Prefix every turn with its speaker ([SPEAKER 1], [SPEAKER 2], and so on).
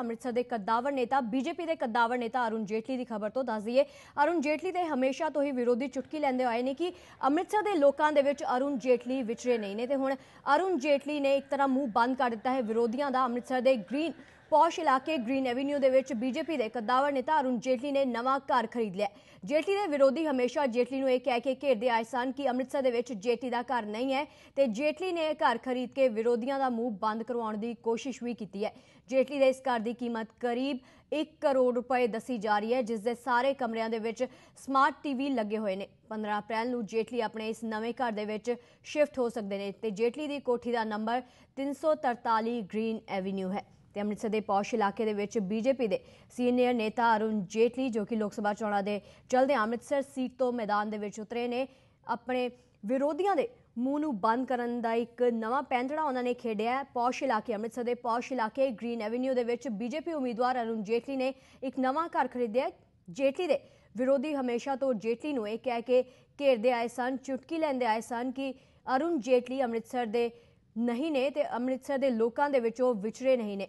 [SPEAKER 1] ਅੰਮ੍ਰਿਤਸਰ ਦੇ ਕੱਦਾਵਰ ਨੇਤਾ, ਬੀਜੇਪੀ ਦੇ ਕੱਦਾਵਰ ਨੇਤਾ ਅਰੁਣ ਜੇਟਲੀ ਦੀ ਖਬਰ ਤੋਂ ਦੱਸ ਦਈਏ। ਅਰੁਣ ਜੇਟਲੀ ਦੇ ਹਮੇਸ਼ਾ ਤੋਂ ਹੀ ਵਿਰੋਧੀ ਚੁਟਕੀ ਲੈਂਦੇ ਆਏ ਨੇ ਕਿ ਅੰਮ੍ਰਿਤਸਰ ਦੇ ਲੋਕਾਂ ਦੇ ਵਿੱਚ ਅਰੁਣ ਜੇਟਲੀ ਵਿਚਰੇ ਨਹੀਂ ਨੇ ਤੇ ਹੁਣ ਅਰੁਣ ਜੇਟਲੀ ਨੇ ਇੱਕ ਤਰ੍ਹਾਂ ਮੂੰਹ ਬੰਦ ਕਰ ਦਿੱਤਾ ਹੈ। ਵਿਰੋਧੀਆਂ ਦਾ ਅੰਮ੍ਰਿਤਸਰ ਦੇ ਗ੍ਰੀਨ ਪੌਸ਼ ਇਲਾਕੇ ਗ੍ਰੀਨ ਐਵਨਿਊ ਦੇ ਵਿੱਚ ਬੀਜੇਪੀ ਦੇ ਕੱਦਾਵਰ ਨੇਤਾ ਅਰੁਣ ਜੇਟਲੀ ਨੇ ਨਵਾਂ ਘਰ ਖਰੀਦ ਲਿਆ। ਜੇਟਲੀ ਦੇ ਵਿਰੋਧੀ ਹਮੇਸ਼ਾ ਜੇਟਲੀ ਨੂੰ ਇਹ ਕਹਿ ਕੇ ਘੇਰਦੇ ਆਏ ਸਨ ਕਿ ਅੰਮ੍ਰਿਤਸਰ ਦੇ ਵਿੱਚ ਜੇਟਲੀ ਦਾ ਘਰ ਨਹੀਂ ਹੈ ਤੇ ਜੇਟਲੀ ਨੇ ਇਹ ਘਰ ਖਰੀਦ ਕੇ ਵਿਰੋਧੀਆਂ ਦਾ ਮੂੰਹ ਬੰਦ ਕਰਵਾਉਣ ਦੀ ਕੋਸ਼ਿਸ਼ ਵੀ ਕੀਤੀ ਹੈ। ਜੇਟਲੀ ਦੇ ਇਸ ਘਰ ਦੀ ਕੀਮਤ ਕਰੀਬ 1 ਕਰੋੜ ਰੁਪਏ ਦੱਸੀ ਜਾ ਰਹੀ ਹੈ ਜਿਸ ਦੇ ਸਾਰੇ ਕਮਰਿਆਂ ਦੇ ਵਿੱਚ ਸਮਾਰਟ ਟੀਵੀ ਲੱਗੇ ਹੋਏ ਨੇ। 15 ਅਪ੍ਰੈਲ ਨੂੰ ਜੇਟਲੀ ਆਪਣੇ ਇਸ ਨਵੇਂ ਘਰ ਦੇ ਵਿੱਚ ਸ਼ਿਫਟ ਹੋ ਸਕਦੇ ਨੇ ਤੇ ਜੇਟਲੀ ਦੀ ਕੋਠੀ ਦਾ ਨੰਬਰ 343 ਗ੍ਰੀਨ ਐਵਨਿਊ ਹੈ। ਤੇ ਅੰਮ੍ਰਿਤਸਰ ਦੇ ਪੌਸ਼ ਇਲਾਕੇ ਦੇ ਵਿੱਚ ਬੀਜੇਪੀ ਦੇ ਸੀਨੀਅਰ ਨੇਤਾ ਅਰੁਣ ਜੇਟਲੀ, ਜੋ ਕਿ ਲੋਕ ਸਭਾ ਚੋਣਾਂ ਦੇ ਚਲਦੇ ਅੰਮ੍ਰਿਤਸਰ ਸੀਟ ਤੋਂ ਮੈਦਾਨ ਦੇ ਵਿੱਚ ਉਤਰੇ ਨੇ, ਆਪਣੇ ਵਿਰੋਧੀਆਂ ਦੇ ਮੂੰਹ ਨੂੰ ਬੰਦ ਕਰਨ ਦਾ ਇੱਕ ਨਵਾਂ ਪੈਂਤੜਾ ਉਹਨਾਂ ਨੇ ਖੇਡਿਆ ਪੌਸ਼ ਇਲਾਕੇ, ਅੰਮ੍ਰਿਤਸਰ ਦੇ ਪੌਸ਼ ਇਲਾਕੇ ਗ੍ਰੀਨ ਐਵਨਿਊ ਦੇ ਵਿੱਚ ਬੀਜੇਪੀ ਉਮੀਦਵਾਰ ਅਰੁਣ ਜੇਟਲੀ ਨੇ ਇੱਕ ਨਵਾਂ ਘਰ ਖਰੀਦਿਆ ਜੇਟਲੀ ਦੇ ਵਿਰੋਧੀ ਹਮੇਸ਼ਾ ਤੋਂ ਜੇਟਲੀ ਨੂੰ ਇਹ ਕਹਿ ਕੇ ਘੇਰਦੇ ਆਏ ਸਨ, ਚੁਟਕੀ ਲੈਂਦੇ ਆਏ ਸਨ ਕਿ ਅਰੁਣ ਜੇਟਲੀ ਅੰਮ੍ਰਿਤਸਰ ਦੇ ਨਹੀਂ ਨੇ ਤੇ ਅੰਮ੍ਰਿਤਸਰ ਦੇ ਲੋਕਾਂ ਦੇ ਵਿੱਚ ਉਹ ਵਿਚਰੇ ਨਹੀਂ ਨੇ।